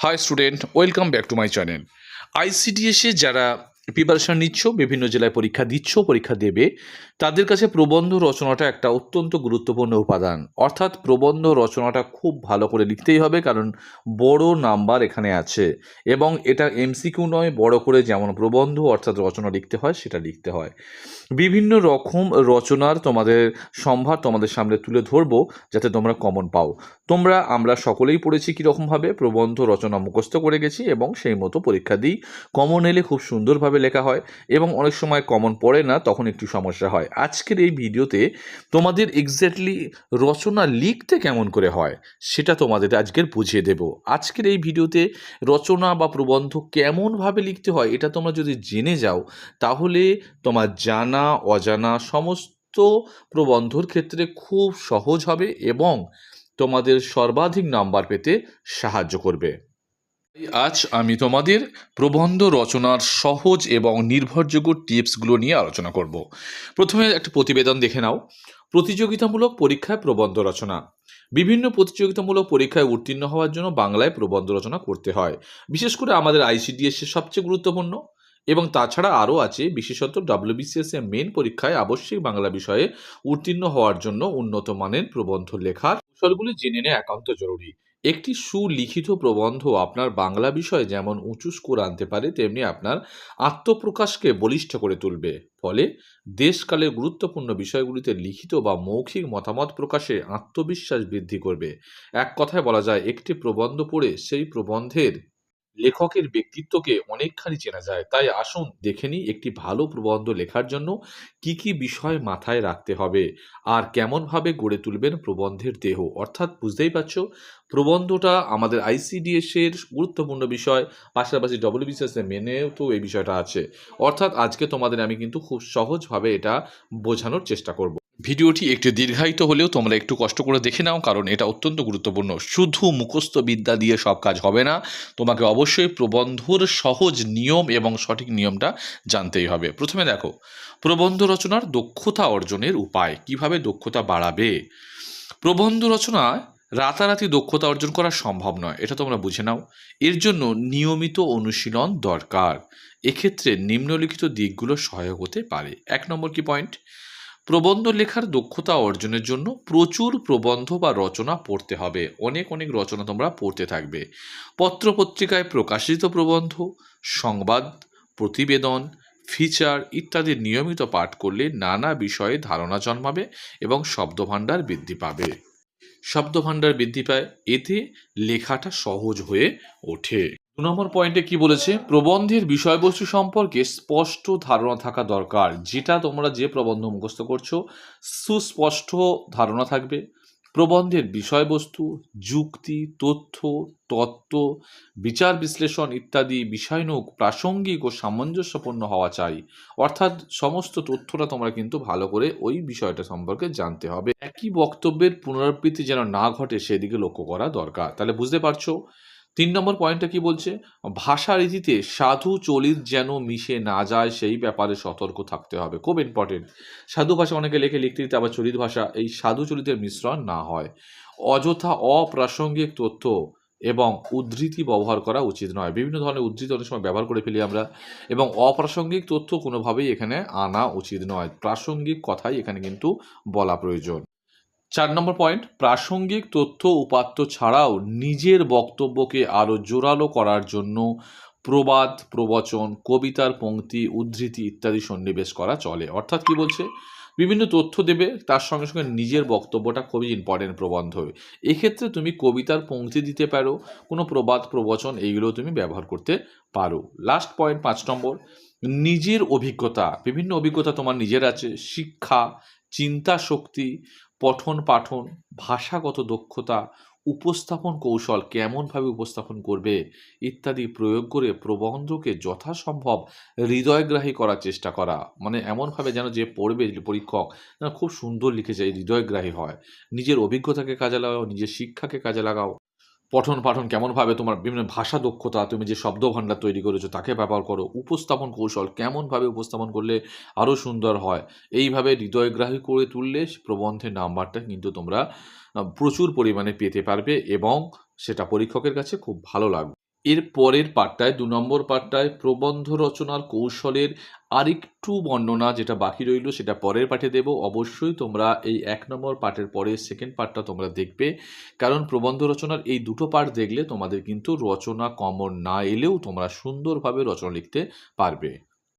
Hi student welcome back to my channel আইসিডিএসে যারা preparation নিচ্ছ, বিভিন্ন জেলায় পরীক্ষা দিচ্ছ, পরীক্ষা দেবে, তাদের কাছে প্রবন্ধ রচনাটা একটা অত্যন্ত গুরুত্বপূর্ণ উপাদান। অর্থাৎ প্রবন্ধ রচনাটা খুব ভালো করে লিখতেই হবে, কারণ বড় নাম্বার এখানে আছে। এবং এটা এমসিকিউ নয়, বড় করে যেমন প্রবন্ধ অর্থাৎ রচনা লিখতে হয়, সেটা লিখতে হয়। বিভিন্ন রকম রচনার তোমাদের সম্ভার তোমাদের সামনে তুলে ধরবো, যাতে তোমরা কমন পাও। তোমরা, আমরা সকলেই পড়েছি কীরকমভাবে প্রবন্ধ রচনা মুখস্থ করে গেছি এবং সেই মতো পরীক্ষা দিই। কমন এলে খুব সুন্দরভাবে লেখা হয় এবং অনেক সময় কমন পড়ে না, তখন একটু সমস্যা হয়। আজকের এই ভিডিওতে তোমাদের এক্স্যাক্টলি রচনা লিখতে কেমন করে হয়, সেটা তোমাদের আজকের বুঝিয়ে দেব। আজকের এই ভিডিওতে রচনা বা প্রবন্ধ কেমনভাবে লিখতে হয়, এটা তোমরা যদি জেনে যাও, তাহলে তোমার জানা, অজানা সমস্ত প্রবন্ধর ক্ষেত্রে খুব সহজ হবে এবং তোমাদের সর্বাধিক নাম্বার পেতে সাহায্য করবে। আজ আমি তোমাদের প্রবন্ধ রচনার সহজ এবং নির্ভরযোগ্য টিপসগুলো নিয়ে আলোচনা করব। প্রথমে একটা প্রতিবেদন দেখে নাও। প্রতিযোগিতামূলক পরীক্ষায় প্রবন্ধ রচনা। বিভিন্ন প্রতিযোগিতামূলক পরীক্ষায় উত্তীর্ণ হওয়ার জন্য বাংলায় প্রবন্ধ রচনা করতে হয়। বিশেষ করে আমাদের আইসিডিএস সবচেয়ে গুরুত্বপূর্ণ এবং তাছাড়া আরও আছে, বিশেষত ডাব্লিউবিসিএস এর মেন পরীক্ষায় আবশ্যিক বাংলা বিষয়ে উত্তীর্ণ হওয়ার জন্য উন্নত মানের প্রবন্ধ লেখার কৌশলগুলি জেনে নেওয়া একান্ত জরুরি। একটি সুলিখিত প্রবন্ধ আপনার বাংলা বিষয়ে যেমন উঁচু স্কোর আনতে পারে, তেমনি আপনার আত্মপ্রকাশকে বলিষ্ঠ করে তুলবে। ফলে দেশকালের গুরুত্বপূর্ণ বিষয়গুলিতে লিখিত বা মৌখিক মতামত প্রকাশে আত্মবিশ্বাস বৃদ্ধি করবে। এক কথায় বলা যায়, একটি প্রবন্ধ পড়ে সেই প্রবন্ধের লেখকের ব্যক্তিত্বকে অনেকখানি চেনা যায়। তাই আসুন দেখে নিই একটি ভালো প্রবন্ধ লেখার জন্য কি কি বিষয় মাথায় রাখতে হবে আর কেমনভাবে গড়ে তুলবেন প্রবন্ধের দেহ। অর্থাৎ বুঝতেই পারছ, প্রবন্ধটা আমাদের আইসিডিএস এর গুরুত্বপূর্ণ বিষয়, পাশাপাশি ডব্লিউবিসিএস এর মেনেও তো এই বিষয়টা আছে। অর্থাৎ আজকে তোমাদের আমি কিন্তু খুব সহজভাবে এটা বোঝানোর চেষ্টা করব। ভিডিওটি একটু দীর্ঘায়িত হলেও তোমরা একটু কষ্ট করে দেখে নাও, কারণ এটা অত্যন্ত গুরুত্বপূর্ণ। শুধু মুখস্থ বিদ্যা দিয়ে সব কাজ হবে না, তোমাকে অবশ্যই প্রবন্ধর সহজ নিয়ম এবং সঠিক নিয়মটা জানতেই হবে। প্রথমে দেখো, প্রবন্ধ রচনার দক্ষতা অর্জনের উপায়, কীভাবে দক্ষতা বাড়াবে? প্রবন্ধ রচনায় রাতারাতি দক্ষতা অর্জন করা সম্ভব নয়, এটা তোমরা বুঝে নাও। এর জন্য নিয়মিত অনুশীলন দরকার। এক্ষেত্রে নিম্নলিখিত দিকগুলো সহায়ক হতে পারে। এক নম্বর কি পয়েন্ট প্রবন্ধ লেখার দক্ষতা অর্জনের জন্য প্রচুর প্রবন্ধ বা রচনা পড়তে হবে। অনেক অনেক রচনা তোমরা পড়তে থাকবে। পত্রপত্রিকায় প্রকাশিত প্রবন্ধ, সংবাদ, প্রতিবেদন, ফিচার ইত্যাদি নিয়মিত পাঠ করলে নানা বিষয়ে ধারণা জন্মাবে এবং শব্দভাণ্ডার বৃদ্ধি পাবে। শব্দভাণ্ডার বৃদ্ধি পায়। এতে লেখাটা সহজ হয়ে ওঠে। নম্বর পয়েন্টে কি বলেছে? প্রবন্ধের বিষয়বস্তু সম্পর্কে স্পষ্ট ধারণা থাকা দরকার। যেটা তোমরা যে প্রবন্ধ মুখস্থ করছ, সুস্পষ্ট ধারণা থাকবে। প্রবন্ধের বিষয়বস্তু, যুক্তি, তথ্য, তত্ত্ব, বিচার বিশ্লেষণ ইত্যাদি বিষয়নুক প্রাসঙ্গিক ও সামঞ্জস্যপূর্ণ হওয়া চাই। অর্থাৎ সমস্ত তথ্যটা তোমরা কিন্তু ভালো করে ওই বিষয়টা সম্পর্কে জানতে হবে। একই বক্তব্যের পুনরাবৃত্তি যেন না ঘটে, সেদিকে লক্ষ্য করা দরকার। তাহলে বুঝতে পারছ? তিন নম্বর পয়েন্টটা কি বলছে? ভাষা রীতিতে সাধু চলিত যেন মিশে না যায়, সেই ব্যাপারে সতর্ক থাকতে হবে। খুব ইম্পর্টেন্ট সাধু ভাষা অনেকে লেখে, লিখতে লিখতে আবার চলিত ভাষা, এই সাধু চলিতের মিশ্রণ না হয়। অযথা অপ্রাসঙ্গিক তথ্য এবং উদ্ধৃতি ব্যবহার করা উচিত নয়। বিভিন্ন ধরনের উদ্ধৃতি অনেক সময় ব্যবহার করে ফেলি আমরা, এবং অপ্রাসঙ্গিক তথ্য কোনোভাবেই এখানে আনা উচিত নয়। প্রাসঙ্গিক কথাই এখানে কিন্তু বলা প্রয়োজন। চার নম্বর পয়েন্ট প্রাসঙ্গিক তথ্য উপাত্ত ছাড়াও নিজের বক্তব্যকে আরও জোরালো করার জন্য প্রবাদ, প্রবচন, কবিতার পংক্তি উদ্ধৃতি ইত্যাদি সন্নিবেশ করা চলে। অর্থাৎ কি বলছে? বিভিন্ন তথ্য দেবে, তার সঙ্গে সঙ্গে নিজের বক্তব্যটা খুবই ইম্পর্টেন্ট প্রবন্ধ। হবে এক্ষেত্রে তুমি কবিতার পংক্তি দিতে পারো, কোনো প্রবাদ, প্রবচন এইগুলো তুমি ব্যবহার করতে পারো। লাস্ট পয়েন্ট পাঁচ নম্বর, নিজের অভিজ্ঞতা, বিভিন্ন অভিজ্ঞতা তোমার নিজের আছে, শিক্ষা, চিন্তা শক্তি পঠন পাঠন, ভাষাগত দক্ষতা, উপস্থাপন কৌশল কেমনভাবে উপস্থাপন করবে ইত্যাদি প্রয়োগ করে প্রবন্ধকে যথাসম্ভব হৃদয়গ্রাহী করার চেষ্টা করা। মানে এমনভাবে যেন যে পড়বে পরীক্ষক, যেন খুব সুন্দর লিখেছে হৃদয়গ্রাহী হয়। নিজের অভিজ্ঞতাকে কাজে লাগাও, নিজের শিক্ষাকে কাজে লাগাও। পঠন পাঠন কেমনভাবে তোমার বিভিন্ন ভাষা দক্ষতা, তুমি যে শব্দ ভাণ্ডার তৈরি করেছ তাকে ব্যবহার করো, উপস্থাপন কৌশল কেমনভাবে উপস্থাপন করলে আরও সুন্দর হয়, এইভাবে হৃদয়গ্রাহী করে তুললে প্রবন্ধের নাম্বারটা কিন্তু তোমরা প্রচুর পরিমাণে পেতে পারবে এবং সেটা পরীক্ষকের কাছে খুব ভালো লাগবে। এর পরের পাঠটায়, দু নম্বর পাঠটায় প্রবন্ধ রচনার কৌশলের আরেকটু বর্ণনা যেটা বাকি রইল, সেটা পরের পাঠে দেব। অবশ্যই তোমরা এই এক নম্বর পাঠের পরে সেকেন্ড পার্টটা তোমরা দেখবে। কারণ প্রবন্ধ রচনার এই দুটো পার্ট দেখলে তোমাদের কিন্তু রচনা কমন না এলেও তোমরা সুন্দরভাবে রচনা লিখতে পারবে।